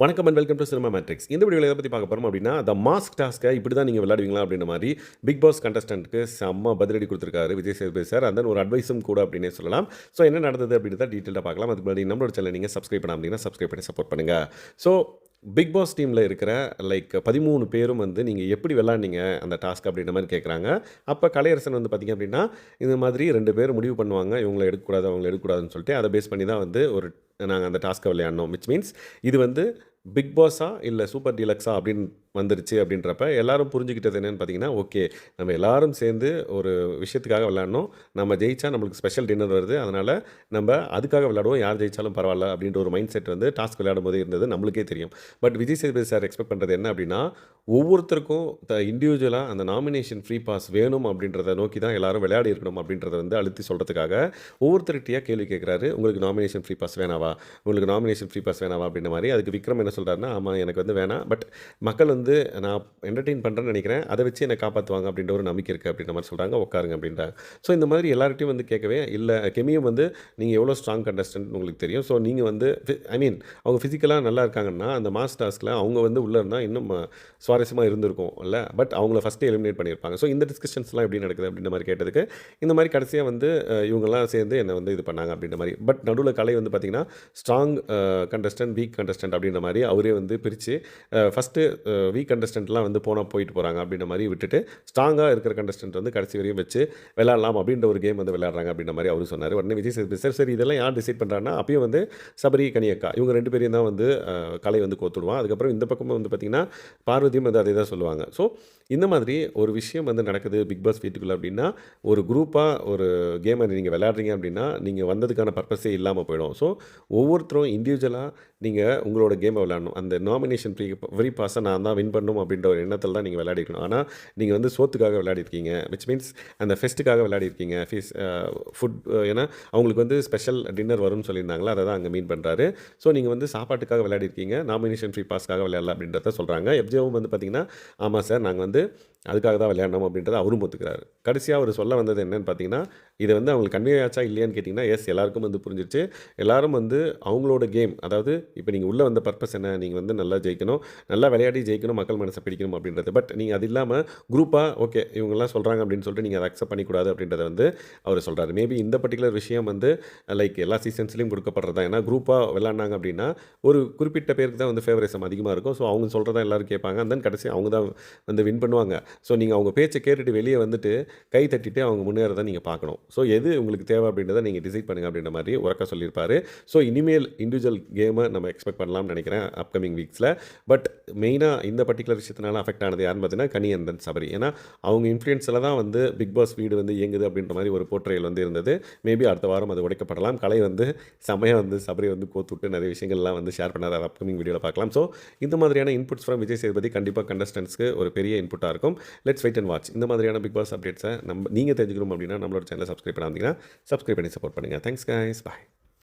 வணக்கம் and welcome to Cinema Matrix இந்த வீடியோவில் எதை பற்றி பார்க்க போகிறோம் அப்படின்னா த மாஸ்க் டாஸ்க்கை இப்படி தான் நீங்கள் விளையாடுவீங்களா அப்படின்ற மாதிரி பிக் பாஸ் கண்டஸ்டன்ட்டுக்கு செம்ம பதிலடி கொடுத்துருக்காரு விஜய் சேதுபதி சார். அந்த ஒரு அட்வைஸும் கூட அப்படின்னே சொல்லலாம். ஸோ என்ன நடந்தது அப்படின்னு தான் டீட்டெயிலாக பார்க்கலாம். அதுக்கு முன்னாடி நம்மளோட சேனல் நீங்கள் சப்ஸ்கிரைப் பண்ண அப்படின்னா சப்ஸ்கிரைப் பண்ணி சப்போர்ட் பண்ணுங்கள் ஸோ பிக் பாஸ் டீமில் இருக்கிற லைக் பதிமூணு பேரும் வந்து நீங்கள் எப்படி விளாண்டீங்க அந்த டாஸ்க் அப்படின்ற மாதிரி கேட்குறாங்க அப்போ கலையரசன் வந்து பார்த்திங்க அப்படின்னா இந்த மாதிரி ரெண்டு பேர் முடிவு பண்ணுவாங்க. இவங்களை எடுக்கக்கூடாது அவங்களை எடுக்கக்கூடாதுன்னு சொல்லிட்டு அதை பேஸ் பண்ணி தான் வந்து ஒரு நாங்கள் அந்த டாஸ்க்கை விளையாடணும் விச் மீன்ஸ் இது வந்து பிக் பாஸா இல்லை சூப்பர் டீலக்ஸா அப்படின்னு வந்துருச்சு அப்படின்றப்ப எல்லாரும் புரிஞ்சுக்கிட்டது என்னென்னு பார்த்தீங்கன்னா ஓகே நம்ம எல்லாரும் சேர்ந்து ஒரு விஷயத்துக்காக விளையாடணும். நம்ம ஜெயிச்சா நம்மளுக்கு ஸ்பெஷல் டின்னர் வருது. அதனால் நம்ம அதுக்காக விளாடுவோம் யார் ஜெயிச்சாலும் பரவாயில்ல அப்படின்ற ஒரு மைண்ட் செட் வந்து டாஸ்க் விளையாடும் போது இருந்தது நம்மளுக்கே தெரியும். But Vijay Sethupathi sir expect பண்ணுறது என்ன அப்படின்னா ஒவ்வொருத்தருக்கும் த இண்டிவிஜுவலாக அந்த நாமினேஷன் ஃப்ரீ பாஸ் வேணும் அப்படின்றத நோக்கி தான் எல்லாரும் விளையாடி இருக்கணும் அப்படின்றத வந்து அழுத்தி சொல்கிறதுக்காக ஒவ்வொருத்தருக்கிட்டையாக கேள்வி கேட்குறாரு உங்களுக்கு நாமினேஷன் ஃப்ரீ பாஸ் வேணாவா? உங்களுக்கு நாமினேஷன் ஃப்ரீ பாஸ் வேணாவா? அப்படின்ற மாதிரி. அதுக்கு விக்ரம் என்ன சொல்கிறாருன்னா ஆமாம் எனக்கு வந்து வேணாம். பட் மக்கள் வந்து நான் என்டர்டெயின் பண்ணுறேன்னு நினைக்கிறேன். அதை வச்சு என்னை காப்பாற்றுவாங்க அப்படின்ற ஒரு நம்பிக்கை இருக்குது அப்படின்ற மாதிரி சொல்கிறாங்க உட்காருங்க அப்படின்றாங்க ஸோ இந்த மாதிரி எல்லார்ட்டையும் வந்து கேட்கவே இல்லை. கெமியும் வந்து நீங்கள் எவ்வளோ ஸ்ட்ராங் கண்டஸ்டன்ட் உங்களுக்கு தெரியும். ஸோ நீங்கள் வந்து ஐ மீன் அவங்க ஃபிசிக்கலாக நல்லா இருக்காங்கன்னா அந்த மாஸ் டாஸ்கில் அவங்க வந்து உள்ளே இருந்தால் இன்னும் சுவாரஸ்யமாக இருந்திருக்கும் இல்லை. பட் அவங்கள ஃபஸ்ட்டு எலிமினேட் பண்ணியிருப்பாங்க. ஸோ இந்த டிஸ்கஷன்ஸ்லாம் எப்படி நடக்குது அப்படின்ற மாதிரி கேட்டதுக்கு இந்த மாதிரி கடைசியாக வந்து இவங்கெல்லாம் சேர்ந்து என்னை வந்து இது பண்ணாங்க அப்படின்ற மாதிரி. பட் நடுவில் கலை வந்து பார்த்திங்கன்னா ஸ்ட்ராங் கண்டஸ்டன்ட் வீக் கண்டஸ்டன்ட் அப்படின்ற மாதிரி அவரே வந்து பிரித்து ஃபஸ்ட்டு வீக் கண்டஸ்டன்ட்லாம் வந்து போனால் போயிட்டு போகிறாங்க அப்படின்ற மாதிரி விட்டுட்டு ஸ்ட்ராங்காக இருக்கிற கண்டஸ்டன்ட் வந்து கடைசி வரையும் வச்சு விளாட்லாம் அப்படின்ற ஒரு கேம் வந்து விளையாடுறாங்க அப்படின்ற மாதிரி அவரு சொன்னார். உடனே விஜய் சேதுபதி சார் சரி இதெல்லாம் யார் டிசைட் பண்ணுறாங்கன்னா அப்பயும் வந்து சபரி கனியக்கா இவங்க ரெண்டு பேரையும் தான் வந்து கலை வந்து கோத்துடுவான். அதுக்கப்புறம் இந்த பக்கமும் வந்து பார்த்திங்கன்னா பார்வதியும் வந்து அதே தான் சொல்லுவாங்க. ஸோ இந்த மாதிரி ஒரு விஷயம் வந்து நடக்குது பிக் பாஸ் வீட்டுக்குள்ளே அப்படின்னா ஒரு குரூப்பாக ஒரு கேமை நீங்கள் விளையாடுறீங்க அப்படின்னா நீங்கள் வந்ததுக்கான பர்பஸே இல்லாமல் போயிடும். ஸோ ஒவ்வொருத்தரும் இண்டிவிஜுவலாக நீங்கள் உங்களோட கேமை விளாடணும் அந்த நாமினேஷன் ப்ரீ ஃப்ரீ பாஸை நான் தான் வின் பண்ணணும் அப்படின்ற ஒரு எண்ணத்தில் தான் நீங்கள் விளையாடிக்கணும் ஆனால் நீங்கள் வந்து சோத்துக்காக விளையாடிருக்கீங்க விச் மீன்ஸ் அந்த ஃபெஸ்ட்டுக்காக விளையாடிருக்கீங்க. ஃபீஸ் ஃபுட் ஏன்னா அவங்களுக்கு வந்து ஸ்பெஷல் டின்னர் வரும்னு சொல்லியிருந்தாங்களா அதை தான் அங்கே மீன் பண்ணுறாரு ஸோ நீங்கள் வந்து சாப்பாட்டுக்காக விளையாடிருக்கீங்க நாமினேஷன் ஃப்ரீ பாஸ்க்காக விளையாடலாம் அப்படின்றத சொல்கிறாங்க எப்ஜேவும் வந்து பார்த்தீங்கன்னா ஆமாம் சார் நாங்கள் வந்து அதுக்காக தான் விளையாடணும் அப்படின்றத அவரும் ஒத்துக்கிறாரு. கடைசியாக அவர் சொல்ல வந்தது என்னன்னு பார்த்தீங்கன்னா இதை வந்து அவங்களுக்கு கன்வே ஆச்சா இல்லையான்னு கேட்டிங்கன்னா எஸ் எல்லாருக்கும் வந்து புரிஞ்சிருச்சு. எல்லாரும் வந்து அவங்களோட கேம் அதாவது இப்போ நீங்கள் உள்ளே வந்த பர்பஸ் என்ன நீங்கள் வந்து நல்லா ஜெயிக்கணும். நல்லா விளையாடி ஜெயிக்கணும் மக்கள் மனசை பிடிக்கணும் அப்படின்றது. பட் நீங்கள் அது இல்லாமல் குரூப்பாக ஓகே இவங்கெல்லாம் சொல்கிறாங்க அப்படின்னு சொல்லிட்டு நீங்கள் அதை அக்செப்ட் பண்ணிக்கூடாது அப்படின்றத வந்து அவர் சொல்கிறாரு மேபி இந்த பர்டிகுலர் விஷயம் வந்து லைக் எல்லா சீசன்ஸ்லையும் கொடுக்கப்படுறதா? ஏன்னா குரூப்பாக விளாண்டாங்க அப்படின்னா ஒரு குறிப்பிட்ட பேருக்கு தான் வந்து ஃபேவரிசம் அதிகமாக இருக்கும். ஸோ அவங்க சொல்கிறதா எல்லோரும் கேட்பாங்க. அந்த கடைசி அவங்க தான் வந்து வின் பண்ணுவாங்க. ஸோ நீங்கள் அவங்க பேச்சை கேட்டுட்டு வெளியே வந்துட்டு கை தட்டிட்டு அவங்க முன்னேறதை நீங்கள் பார்க்கணும். ஸோ எது உங்களுக்கு தேவை அப்படின்றத நீங்கள் டிசைட் பண்ணுங்க அப்படின்ற மாதிரி உறக்க சொல்லியிருப்பாரு. ஸோ இனிமேல் இண்டிவிஜுவல் கேமை நம்ம எக்ஸ்பெக்ட் பண்ணலாம்னு நினைக்கிறேன். அப்கமிங் வீக்ஸில் பட் மெயினாக இந்த பர்டிகுலர் விஷயத்தினால அஃபெக்ட் ஆனது யாருன்னு பார்த்தீங்கன்னா கனியந்தன் சபரி. ஏன்னா அவங்க இன்ஃப்ளூயன்ஸில் தான் வந்து பிக் பாஸ் வீடு வந்து இயங்குது அப்படின்ற மாதிரி ஒரு போர்ட்ரையல் வந்து இருந்தது. மேபி அடுத்த வாரம் அது உடைக்கப்படலாம். கலை வந்து செமையாக வந்து சபரி வந்து கோத்துட்டு நிறைய விஷயங்கள்லாம் வந்து ஷேர் பண்ணார். அப்கமிங் வீடியோவில் பார்க்கலாம். ஸோ இந்த மாதிரியான இன்புட்ஸ் ஃப்ரம் விஜய் சேதுபதி கண்டிப்பாக கண்டஸ்டன்ஸ்க்கு ஒரு பெரிய இன்புட்டாக இருக்கும். லெட்ஸ் வெயிட் அண்ட் வாட்ச் இந்த மாதிரியான பிக் பாஸ் அப்டேட்ஸை நம்ம நீங்கள் தெரிஞ்சுக்கணும் அப்படின்னா நம்மளோட சேனலை சப்ஸ்கிரைப் பண்ணாதீங்கன்னா சப்ஸ்கிரைப் பண்ணி சப்போர்ட் பண்ணுங்கள் தேங்க்ஸ் கைஸ் பாய்